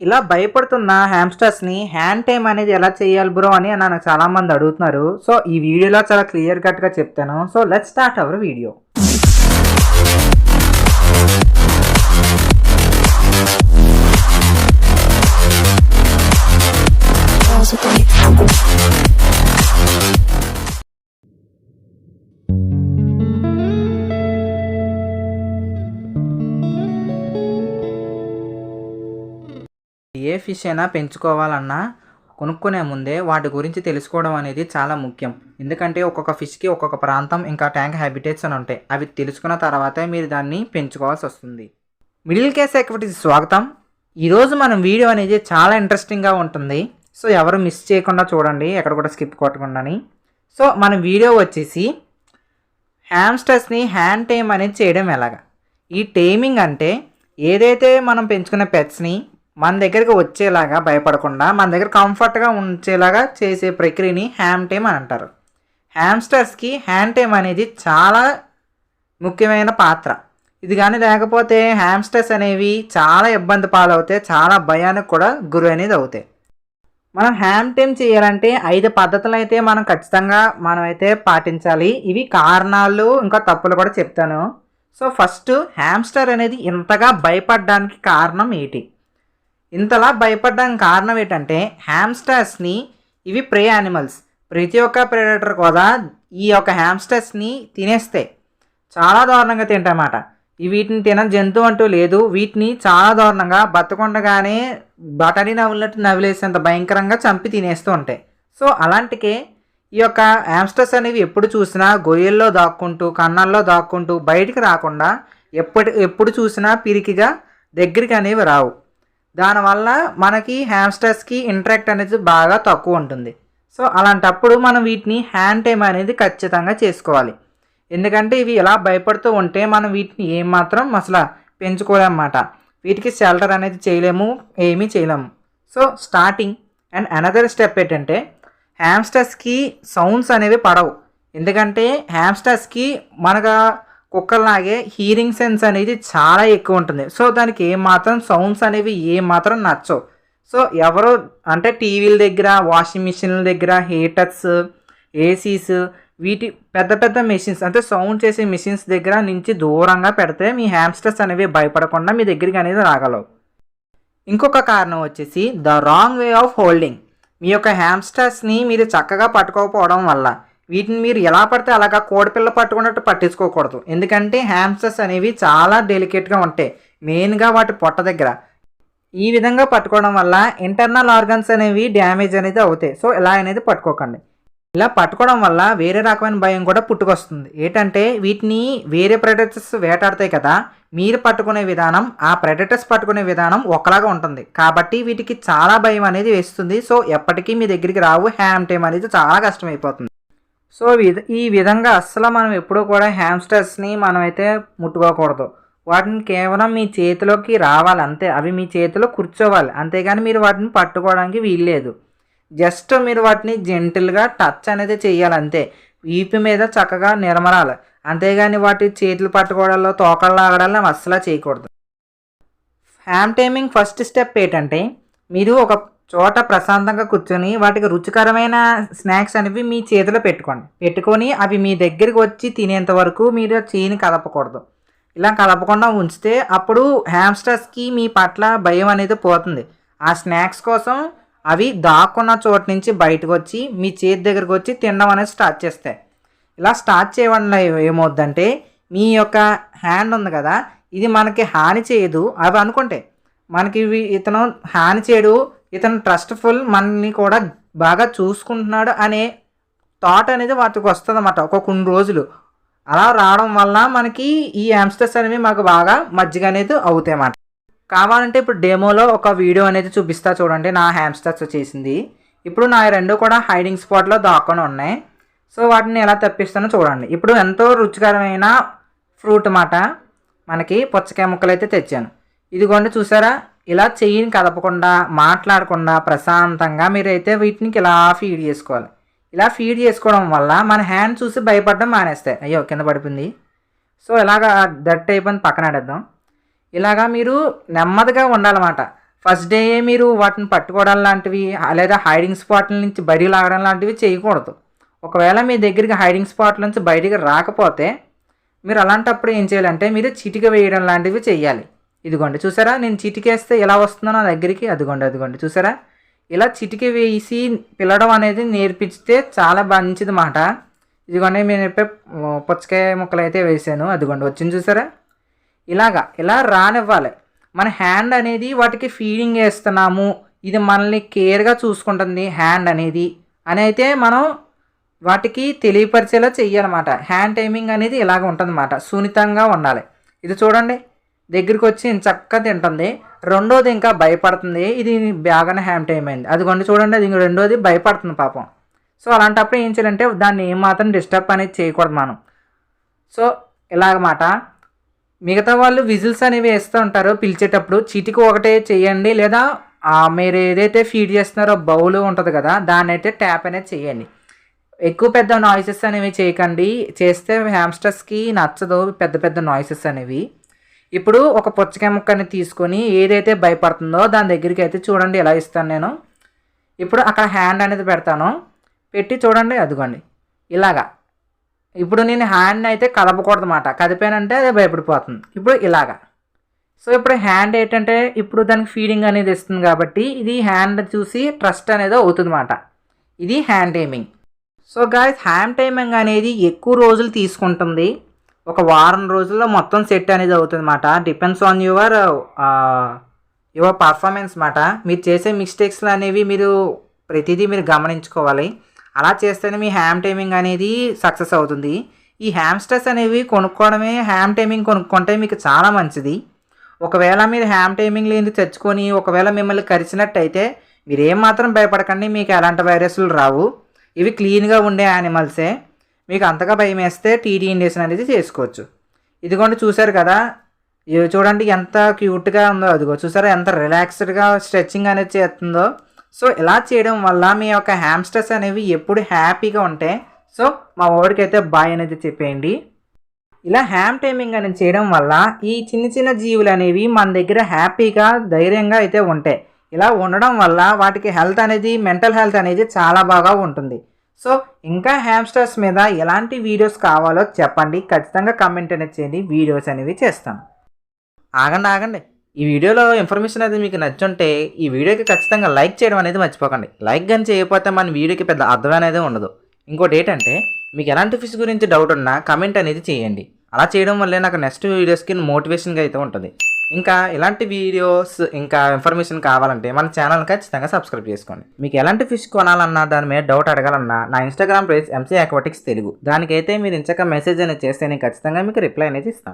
ఇలా భయపడుతున్న హ్యామ్స్టర్స్ని hand time అనేది ఎలా చేయాలి బ్రో అని నాకు చాలామంది అడుగుతున్నారు. సో ఈ వీడియోలో చాలా క్లియర్ కట్గా చెప్తాను. So let start our video A fish అయినా పెంచుకోవాలన్నా కొనుక్కునే ముందే వాటి గురించి తెలుసుకోవడం అనేది చాలా ముఖ్యం. ఎందుకంటే ఒక్కొక్క ఫిష్కి ఒక్కొక్క ప్రాంతం ఇంకా ట్యాంక్ హ్యాబిటేట్స్ అని ఉంటాయి. అవి తెలుసుకున్న తర్వాతే మీరు దాన్ని పెంచుకోవాల్సి వస్తుంది. మిడిల్ క్లాస్ యాక్టివిటీస్ స్వాగతం. ఈరోజు మనం వీడియో అనేది చాలా ఇంట్రెస్టింగ్గా ఉంటుంది. సో ఎవరు మిస్ చేయకుండా చూడండి ఎక్కడ కూడా స్కిప్ కొట్టకుండాని. సో మన వీడియో వచ్చేసి హ్యామ్స్టర్స్ని హ్యాండ్ టైమ్ అనేది చేయడం ఎలాగా? ఈ టైమింగ్ అంటే ఏదైతే మనం పెంచుకునే పెట్స్ని మన దగ్గరికి వచ్చేలాగా భయపడకుండా మన దగ్గర కంఫర్ట్గా ఉంచేలాగా చేసే ప్రక్రియని హ్యామ్ టైమ్ అని అంటారు. హ్యామ్స్టర్స్కి హ్యాండ్ టైమ్ అనేది చాలా ముఖ్యమైన పాత్ర. ఇది కానీ లేకపోతే హ్యామ్స్టర్స్ అనేవి చాలా ఇబ్బంది పాలవుతాయి చాలా భయానికి కూడా గురి అనేది అవుతాయి. మనం హ్యామ్ టైమ్ చేయాలంటే ఐదు పద్ధతులు అయితే మనం ఖచ్చితంగా మనం అయితే పాటించాలి. ఇవి కారణాలు ఇంకా తప్పులు కూడా చెప్తాను. సో ఫస్ట్ హ్యామ్స్టర్ అనేది ఇంతగా భయపడడానికి కారణం ఏంటి? ఇంతలా భయపడడానికి కారణం ఏంటంటే హ్యామ్స్టర్స్ని ఇవి ప్రే యానిమల్స్ ప్రతి ఒక్క ప్రెడేటర్ కూడా ఈ యొక్క హ్యామ్స్టర్స్ని తినేస్తాయి చాలా దారుణంగా తింటాయన్నమాట ఈ వీటిని తినని జంతువు అంటూ లేదు. వీటిని చాలా దారుణంగా బతకుండగానే బటని నవ్వులట్టు నవ్వులేసేంత భయంకరంగా చంపి తినేస్తూ ఉంటాయి. సో అలాంటికే ఈ యొక్క హ్యామ్స్టర్స్ అనేవి ఎప్పుడు చూసినా గొయ్యల్లో దాక్కుంటూ కన్నాల్లో దాక్కుంటూ బయటికి రాకుండా ఎప్పటి ఎప్పుడు చూసినా పిరికిగా దగ్గరికి అనేవి రావు. దానివల్ల మనకి హ్యామ్స్టర్స్కి ఇంట్రాక్ట్ అనేది బాగా తక్కువ ఉంటుంది. సో అలాంటప్పుడు మనం వీటిని హ్యాండ్ టైమ్ అనేది ఖచ్చితంగా చేసుకోవాలి. ఎందుకంటే ఇవి ఇలా భయపడుతూ ఉంటే మనం వీటిని ఏమాత్రం అసలు పెంచుకోలేమన్నమాట. వీటికి షెల్టర్ అనేది చేయలేము ఏమీ చేయలేము. So starting and another step ఏంటంటే హ్యామ్స్టర్స్కి సౌండ్స్ అనేవి పడవు. ఎందుకంటే హ్యామ్స్టర్స్కి మనగా కుక్కలాగే హీరింగ్ సెన్స్ అనేది చాలా ఎక్కువ ఉంటుంది. సో దానికి ఏమాత్రం సౌండ్స్ అనేవి ఏమాత్రం నచ్చవు. సో ఎవరు అంటే టీవీల దగ్గర వాషింగ్ మిషన్ల దగ్గర హీటర్స్ ఏసీస్ వీటి పెద్ద పెద్ద మెషిన్స్ అంటే సౌండ్ చేసే మెషిన్స్ దగ్గర నుంచి దూరంగా పెడితే మీ హ్యామ్స్టర్స్ అనేవి భయపడకుండా మీ దగ్గరికి అనేది రాగలవు. ఇంకొక కారణం వచ్చేసి the wrong way of holding మీ యొక్క హ్యామ్స్టర్స్ని మీరు చక్కగా పట్టుకోకపోవడం వల్ల వీటిని మీరు ఎలా పడితే అలాగా కోడిపిల్ల పట్టుకున్నట్టు పట్టించుకోకూడదు. ఎందుకంటే హ్యామ్స్టర్స్ అనేవి చాలా డెలికేట్గా ఉంటాయి. మెయిన్గా వాటి పొట్ట దగ్గర. ఈ విధంగా పట్టుకోవడం వల్ల ఇంటర్నల్ ఆర్గన్స్ అనేవి డ్యామేజ్ అనేది అవుతాయి. సో ఇలా అనేది పట్టుకోకండి. ఇలా పట్టుకోవడం వల్ల వేరే రకమైన భయం కూడా పుట్టుకొస్తుంది. ఏంటంటే వీటిని వేరే ప్రెడటర్స్ వేటాడతాయి కదా. మీరు పట్టుకునే విధానం ఆ ప్రెడటర్స్ పట్టుకునే విధానం ఒకలాగా ఉంటుంది. కాబట్టి వీటికి చాలా భయం అనేది వేస్తుంది. సో ఎప్పటికీ మీ దగ్గరికి రావు. హ్యామ్ టైం అనేది చాలా కష్టమైపోతుంది. సో ఈ విధంగా అస్సలు మనం ఎప్పుడూ కూడా హ్యామ్స్టర్స్ని మనమైతే ముట్టుకోకూడదు. వాటిని కేవలం మీ చేతిలోకి రావాలి అంతే. అవి మీ చేతిలో కూర్చోవాలి. అంతేగాని మీరు వాటిని పట్టుకోవడానికి వీల్లేదు. జస్ట్ మీరు వాటిని జెంటిల్గా టచ్ అనేది చేయాలి అంతే. వీపు మీద చక్కగా నిర్మరాలి అంతేగాని వాటి చేతులు పట్టుకోవడంలో తోకలు లాగడాల్లో అస్సలు చేయకూడదు. హ్యామ్ టైమింగ్ ఫస్ట్ స్టెప్ ఏంటంటే మీరు ఒక చోట ప్రశాంతంగా కూర్చొని వాటికి రుచికరమైన స్నాక్స్ అనేవి మీ చేతిలో పెట్టుకోండి. పెట్టుకొని అవి మీ దగ్గరికి వచ్చి తినేంత వరకు మీరు చేయిని కదపకూడదు. ఇలా కదపకుండా ఉంచితే అప్పుడు హ్యామ్స్టర్స్కి మీ పట్ల భయం అనేది పోతుంది. ఆ స్నాక్స్ కోసం అవి దాక్కున్న చోటు నుంచి బయటకు వచ్చి మీ చేతి దగ్గరకు వచ్చి తినడం అనేది స్టార్ట్ చేస్తాయి. ఇలా స్టార్ట్ చేయడం ఏమవుద్దంటే మీ యొక్క హ్యాండ్ ఉంది కదా ఇది మనకి హాని చేయదు. అవి అనుకుంటే మనకి ఇవి ఇతను హాని చేయడు ఇతను ట్రస్ట్ఫుల్ మనల్ని కూడా బాగా చూసుకుంటున్నాడు అనే థాట్ అనేది వాటికి వస్తుంది అన్నమాట ఒక కొన్ని రోజులు. అలా రావడం వల్ల మనకి ఈ యాంస్టర్స్ అనేవి మాకు బాగా మజ్జిగ అనేది అవుతాయి అన్నమాట కావాలంటే ఇప్పుడు డెమోలో ఒక వీడియో అనేది చూపిస్తా చూడండి నా హ్యామ్స్టర్స్ చేసింది. ఇప్పుడు నా రెండు కూడా హైడింగ్ స్పాట్లో దాక్కొని ఉన్నాయి. సో వాటిని ఎలా తప్పిస్తానో చూడండి. ఇప్పుడు ఎంతో రుచికరమైన ఫ్రూట్ మాట మనకి పుచ్చకాయ ముక్కలు అయితే తెచ్చాను. ఇదిగోండి చూసారా? ఇలా చెయ్యిని కదపకుండా మాట్లాడకుండా ప్రశాంతంగా మీరైతే వీటిని ఇలా ఫీడ్ చేసుకోవాలి. ఇలా ఫీడ్ చేసుకోవడం వల్ల మన హ్యాండ్ చూసి భయపడడం మానేస్తాయి. అయ్యో కింద పడిపోయింది. సో ఇలాగా దట్ అయిపోయింది పక్కన ఆడేద్దాం. ఇలాగా మీరు నెమ్మదిగా ఉండాలన్నమాట. ఫస్ట్ డే మీరు వాటిని పట్టుకోవడం లాంటివి లేదా హైడింగ్ స్పాట్ల నుంచి బయటికి లాగడం లాంటివి చేయకూడదు. ఒకవేళ మీ దగ్గరికి హైడింగ్ స్పాట్ల నుంచి బయటికి రాకపోతే మీరు అలాంటప్పుడు ఏం చేయాలంటే మీరు చిటిక వేయడం లాంటివి చేయాలి. ఇదిగోండి చూసారా? నేను చిటికేస్తే ఎలా వస్తుందో నా దగ్గరికి అదిగోండి అదిగోండి చూసారా? ఇలా చిటికి వేసి పిలవడం అనేది నేర్పిస్తే చాలా మంచిది మాట ఇదిగోండి నేను చెప్పే పుచ్చకాయ ముక్కలు అయితే వేసాను. అదిగోండి వచ్చింది చూసారా? ఇలాగా ఇలా రానివ్వాలి. మన హ్యాండ్ అనేది వాటికి ఫీడింగ్ వేస్తున్నాము. ఇది మనల్ని కేర్గా చూసుకుంటుంది హ్యాండ్ అనేది. అని అయితే మనం వాటికి తెలియపరిచేలా చెయ్యాలన్నమాట. హ్యాండ్ టైమింగ్ అనేది ఇలాగ ఉంటుందన్నమాట. సున్నితంగా ఉండాలి. ఇది చూడండి. దగ్గరికి వచ్చి చక్కగా తింటుంది. రెండోది ఇంకా భయపడుతుంది. ఇది బాగానే హ్యాండ్ టైం అయింది. కొన్ని చూడండి అది ఇంక రెండోది భయపడుతుంది పాపం. సో అలాంటప్పుడు ఏం చేయాలంటే దాన్ని ఏమాత్రం డిస్టర్బ్ అనేది చేయకూడదు మనం. సో ఇలాగమాట. మిగతా వాళ్ళు విజిల్స్ అనేవి వేస్తూ ఉంటారు పిలిచేటప్పుడు. చీటికి ఒకటే చేయండి లేదా మీరు ఏదైతే ఫీడ్ చేస్తున్నారో బౌల్ ఉంటుంది కదా దాన్ని అయితే ట్యాప్ అనేది చేయండి. ఎక్కువ పెద్ద నాయిసెస్ అనేవి చేయకండి. చేస్తే హ్యామ్స్టర్స్కి నచ్చదు పెద్ద పెద్ద నాయిసెస్ అనేవి. ఇప్పుడు ఒక పుచ్చకాయ ముక్కని తీసుకొని ఏదైతే భయపడుతుందో దాని దగ్గరికి అయితే చూడండి ఎలా ఇస్తాను నేను. ఇప్పుడు అక్కడ హ్యాండ్ అనేది పెడతాను. పెట్టి చూడండి అదిగోండి. ఇలాగా. ఇప్పుడు నేను హ్యాండ్ అయితే కదపకూడదు అన్నమాట కదిపానంటే అదే భయపడిపోతుంది. ఇప్పుడు ఇలాగా. సో ఇప్పుడు హ్యాండ్ ఏంటంటే ఇప్పుడు దానికి ఫీడింగ్ అనేది ఇస్తుంది కాబట్టి ఇది హ్యాండ్ చూసి ట్రస్ట్ అనేది అవుతుంది అన్నమాట ఇది hand timing so guys hand timing అనేది ఎక్కువ రోజులు తీసుకుంటుంది. ఒక వారం రోజుల్లో మొత్తం సెట్ అనేది అవుతుంది అన్నమాట depends on your your performance మాట. మీరు చేసే మిస్టేక్స్లు అనేవి మీరు ప్రతిదీ మీరు గమనించుకోవాలి. అలా చేస్తేనే మీ హ్యామ్ టైమింగ్ అనేది సక్సెస్ అవుతుంది. ఈ హ్యామ్స్టర్స్ అనేవి కొనుక్కోవడమే హ్యామ్ టైమింగ్ కొనుక్కుంటే మీకు చాలా మంచిది. ఒకవేళ మీరు హ్యామ్ టైమింగ్ లేని తెచ్చుకొని ఒకవేళ మిమ్మల్ని కరిచినట్టయితే మీరు ఏం మాత్రం భయపడకండి మీకు ఎలాంటి వైరస్లు రావు. ఇవి క్లీన్గా ఉండే యానిమల్సే మీకు అంతగా భయం వేస్తే టీడీ ఇండేషన్ అనేది చేసుకోవచ్చు. ఇదిగోండి చూశారు కదా? ఇవి చూడండి ఎంత క్యూట్గా ఉందో. అదిగో చూసారా? ఎంత రిలాక్స్డ్గా స్ట్రెచ్చింగ్ అనేది చేస్తుందో. సో ఇలా చేయడం వల్ల మీ యొక్క హ్యామ్స్టర్స్ అనేవి ఎప్పుడు హ్యాపీగా ఉంటాయి సో మా ఓడికైతే బాయ్ అనేది చెప్పేయండి. ఇలా హ్యామ్ టైమింగ్ అనేది చేయడం వల్ల ఈ చిన్న చిన్న జీవులు అనేవి మన దగ్గర హ్యాపీగా ధైర్యంగా అయితే ఉంటాయి ఇలా ఉండడం వల్ల వాటికి హెల్త్ అనేది మెంటల్ హెల్త్ అనేది చాలా బాగా ఉంటుంది. సో ఇంకా హ్యామ్స్టర్స్ మీద ఎలాంటి వీడియోస్ కావాలో చెప్పండి. ఖచ్చితంగా కమెంట్ అనేది చేయండి. వీడియోస్ అనేవి చేస్తాను. ఆగండి ఆగండి. ఈ వీడియోలో ఇన్ఫర్మేషన్ అనేది మీకు నచ్చుంటే ఈ వీడియోకి ఖచ్చితంగా లైక్ చేయడం అనేది మర్చిపోకండి. లైక్ కానీ చేయకపోతే మన వీడియోకి పెద్ద అర్థం అనేది ఉండదు. ఇంకోటి ఏంటంటే మీకు ఎలాంటి ఫిష్ గురించి డౌట్ ఉన్నా కమెంట్ అనేది చేయండి. అలా చేయడం వల్లే నాకు నెక్స్ట్ వీడియోస్కి మోటివేషన్గా అయితే ఉంటుంది. ఇంకా ఇలాంటి వీడియోస్ ఇంకా ఇన్ఫర్మేషన్ కావాలంటే మన ఛానల్ ఖచ్చితంగా సబ్స్క్రైబ్ చేసుకోండి. మీకు ఎలాంటి ఫిష్ కొనాలన్నా దాని మీద డౌట్ అడగాలన్నా నా Instagram page MC Aquatics Telugu. దానికైతే మీరు ఇంచక మెసేజ్ అనేది చేస్తే నేను ఖచ్చితంగా మీకు రిప్లై అనేది ఇస్తాను.